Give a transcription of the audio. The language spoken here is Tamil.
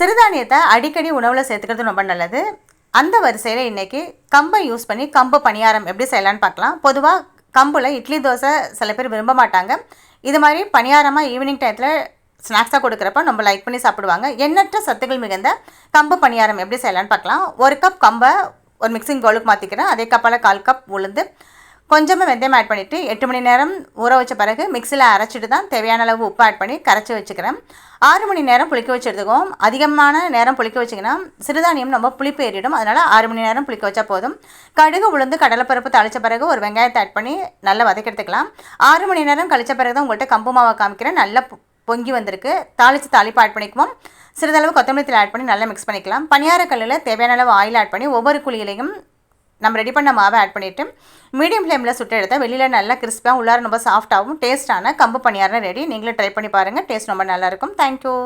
சிறுதானியத்தை அடிக்கடி உணவில் சேர்த்துக்கிறது ரொம்ப நல்லது. அந்த வரிசையில் இன்றைக்கி கம்பை யூஸ் பண்ணி கம்பு பணியாரம் எப்படி செய்யலான்னு பார்க்கலாம். பொதுவாக கம்பில் இட்லி தோசை சில பேர் விரும்ப மாட்டாங்க. இது மாதிரி பணியாரமாக ஈவினிங் டயத்தில் ஸ்நாக்ஸாக கொடுக்குறப்ப நம்ம லைக் பண்ணி சாப்பிடுவாங்க. எண்ணற்ற சத்துக்கள் மிகுந்த கம்பு பணியாரம் எப்படி செய்யலான்னு பார்க்கலாம். ஒரு கப் கம்பை ஒரு மிக்சிங் கோலுக்கு மாற்றிக்கிறேன் அதே கப்பால் கால் கப் உளுந்து கொஞ்சமாக வெந்தயம் ஆட் பண்ணிவிட்டு எட்டு மணி நேரம் ஊற வச்ச பிறகு மிக்சியில் அரைச்சிட்டு தான் தேவையான அளவு உப்பு ஆட் பண்ணி கரைச்சி வச்சுக்கிறேன். ஆறு மணி நேரம் புளிக்க வச்சு எடுத்துக்குவோம். அதிகமான நேரம் புளிக்க வச்சிங்கன்னா சிறுதானியம் ரொம்ப புளிப்பு ஏறிடும். அதனால் ஆறு மணி நேரம் புளிக்க வச்சா போதும். கடுகு உளுந்து கடலைப்பருப்பு தாளித்த பிறகு ஒரு வெங்காயத்தை ஆட் பண்ணி நல்லா வதக்கெடுத்துக்கலாம் ஆறு மணி நேரம் கழித்த பிறகு தான் உங்கள்கிட்ட கம்பு மாவை காமிக்கிறேன். நல்லா பொங்கி வந்திருக்கு. தாளித்து தாளிப்பு ஆட் பண்ணிக்குவோம். சிறிதளவு கொத்தமல்லி தூள் ஆட் பண்ணி நல்லா மிக்ஸ் பண்ணிக்கலாம். பணியார கல்லில் தேவையான அளவு ஆயில் ஆட் பண்ணி ஒவ்வொரு குழியிலையும் நம்ம ரெடி பண்ண மாவை ஆட் பண்ணிவிட்டு மீடியம் ஃப்ளேமில் சுட்டு எடுத்தால் வெளியில் நல்லா கிறிஸ்பியாக உள்ளார ரொம்ப சாஃப்டாகவும் டேஸ்ட்டான கம்பு பணியாரம் ரெடி நீங்களும் ட்ரை பண்ணி பாருங்கள் டேஸ்ட் ரொம்ப நல்லாயிருக்கும் தேங்க்யூ